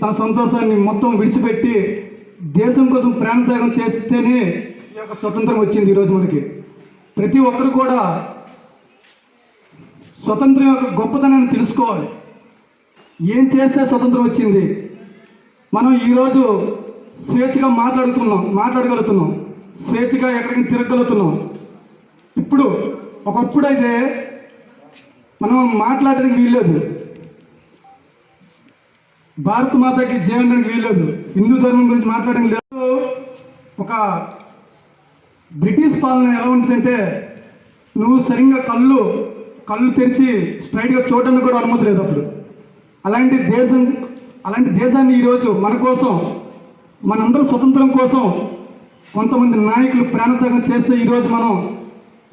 తన సంతోషాన్ని మొత్తం విడిచిపెట్టి దేశం కోసం ప్రాణత్యాగం చేస్తేనే ఈ యొక్క స్వతంత్రం వచ్చింది ఈరోజు మనకి. ప్రతి ఒక్కరు కూడా స్వతంత్రం యొక్క గొప్పతనాన్ని తెలుసుకోవాలి. ఏం చేస్తే స్వతంత్రం వచ్చింది? మనం ఈరోజు స్వేచ్ఛగా మాట్లాడుతున్నాం మాట్లాడగలుగుతున్నాం. స్వేచ్ఛగా ఎక్కడికి తిరగలుగుతున్నాం ఇప్పుడు ఒకప్పుడైతే మనం మాట్లాడడానికి వీల్లేదు. భారత మాతకి జీవనానికి వీల్లేదు హిందూ ధర్మం గురించి మాట్లాడడం లేదు. ఒక బ్రిటిష్ పాలన ఎలా ఉంటుందంటే నువ్వు సరిగ్గా కళ్ళు కళ్ళు తెరిచి స్ట్రైట్గా చూడడానికి కూడా అనుమతి లేదు అప్పుడు. అలాంటి దేశం అలాంటి దేశాన్ని ఈరోజు మన కోసం మనందరం స్వతంత్రం కోసం కొంతమంది నాయకులు ప్రాణత్యాగం చేస్తే ఈరోజు మనం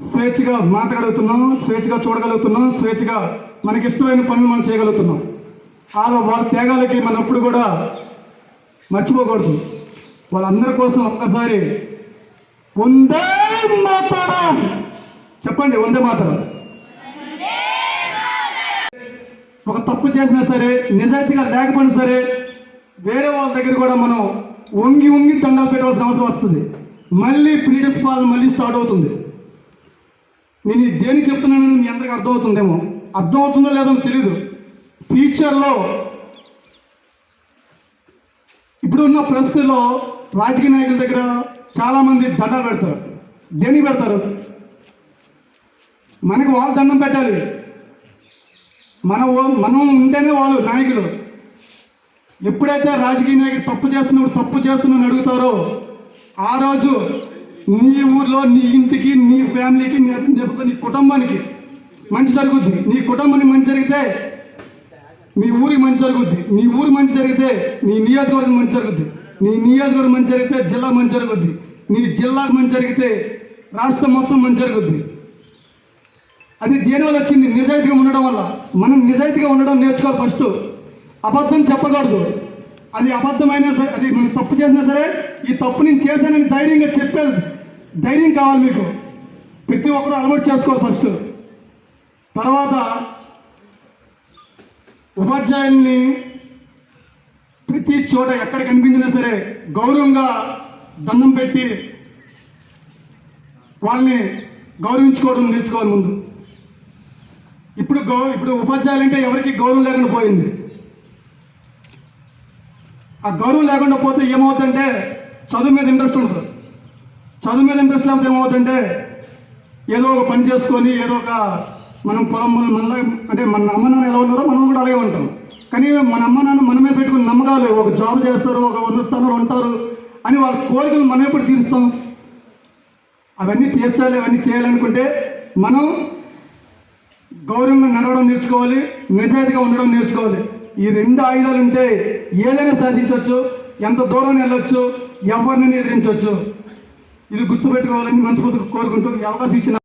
స్వేచ్ఛగా మాట్లాడగలుగుతున్నాం స్వేచ్ఛగా చూడగలుగుతున్నాం స్వేచ్ఛగా మనకి ఇష్టమైన పనులు మనం చేయగలుగుతున్నాం. వాళ్ళ వాళ్ళ త్యాగాలకి మనం ఎప్పుడు కూడా మర్చిపోకూడదు. వాళ్ళందరి కోసం ఒక్కసారి ఉందే మాతరం. చెప్పండి ఉందే మాతరం. ఒక తప్పు చేసినా సరే నిజాయితీగా లేకపోయినా సరే వేరే వాళ్ళ దగ్గర కూడా మనం వంగి వంగి దండాలు పెట్టవలసిన అవసరం వస్తుంది. మళ్ళీ ప్రీడియస్ పాలన మళ్ళీ స్టార్ట్ అవుతుంది. నేను దేనికి చెప్తున్నానని మీ అందరికీ అర్థమవుతుందేమో. అర్థమవుతుందో లేదో తెలియదు ఫ్యూచర్లో ఇప్పుడున్న పరిస్థితుల్లో రాజకీయ నాయకుల దగ్గర చాలామంది దండాలు పెడతారు దేనికి పెడతారు? మనకి వాళ్ళు దండం పెట్టాలి. మన మనం ఉంటేనే వాళ్ళు నాయకులు. ఎప్పుడైతే రాజకీయ నాయకుడు తప్పు చేస్తున్నప్పుడు తప్పు చేస్తున్నాను అడుగుతారో ఆ రోజు నీ ఊర్లో నీ ఇంటికి నీ ఫ్యామిలీకి నీ నీ కుటుంబానికి మంచి జరుగుద్ది. నీ కుటుంబానికి మంచి జరిగితే మీ ఊరికి మంచి జరుగుద్ది. మీ ఊరి మంచి జరిగితే నీ నియోజకవర్గం మంచి జరుగుద్ది. నీ నియోజకవర్గం మంచి జరిగితే జిల్లా మంచి జరుగుద్ది. నీ జిల్లాకు మంచి జరిగితే రాష్ట్రం మొత్తం మంచి జరుగుద్ది. అది దేనివల్ల వచ్చింది? నిజాయితీగా ఉండడం వల్ల. మనం నిజాయితీగా ఉండడం నేర్చుకోవాలి ఫస్ట్. అబద్ధం చెప్పకూడదు. అది అబద్ధమైనా సరే అది మనం తప్పు చేసినా సరే ఈ తప్పు నేను చేశానని ధైర్యంగా చెప్పేది ధైర్యం కావాలి మీకు. ప్రతి ఒక్కరు అలవాటు చేసుకోవాలి ఫస్ట్. తర్వాత ఉపాధ్యాయుల్ని ప్రతి చోట ఎక్కడ కనిపించినా సరే గౌరవంగా దండం పెట్టి వాళ్ళని గౌరవించుకోవడం నేర్చుకోవాలి ముందు. ఇప్పుడు గౌ ఇప్పుడు ఉపాధ్యాయులు అంటే ఎవరికి గౌరవం లేకుండా పోయింది. ఆ గౌరవం లేకుండా పోతే ఏమవుతుందంటే చదువు మీద ఇంట్రెస్ట్ ఉండదు. చదువు మీద ఇంట్రెస్ట్ లేకపోతే ఏమవుతుందంటే ఏదో ఒక పని చేసుకొని ఏదో ఒక మనం పొలం మన మనలో అంటే మన అమ్మ నాన్న ఎలా ఉన్నారో మనం కూడా అలాగే ఉంటాం కానీ మన అమ్మ నాన్న మనమే పెట్టుకుని నమ్మకాలు ఒక జాబ్ చేస్తారు ఒక ఉన్న స్థానంలో ఉంటారు అని వాళ్ళ కోరికలు మనం ఎప్పుడు తీరుస్తాం? అవన్నీ తీర్చాలి అవన్నీ చేయాలనుకుంటే మనం గౌరవంగా నడవడం నేర్చుకోవాలి నిజాయితీగా ఉండడం నేర్చుకోవాలి. ఈ రెండు ఆయుధాలు ఉంటే ఏదైనా సాధించవచ్చు ఎంత దూరం వెళ్ళొచ్చు ఎవరిని ఎదిరించవచ్చు. ఇది గుర్తుపెట్టుకోవాలని మనస్ఫూర్తిగా కోరుకుంటూ ఈ అవకాశం ఇచ్చిన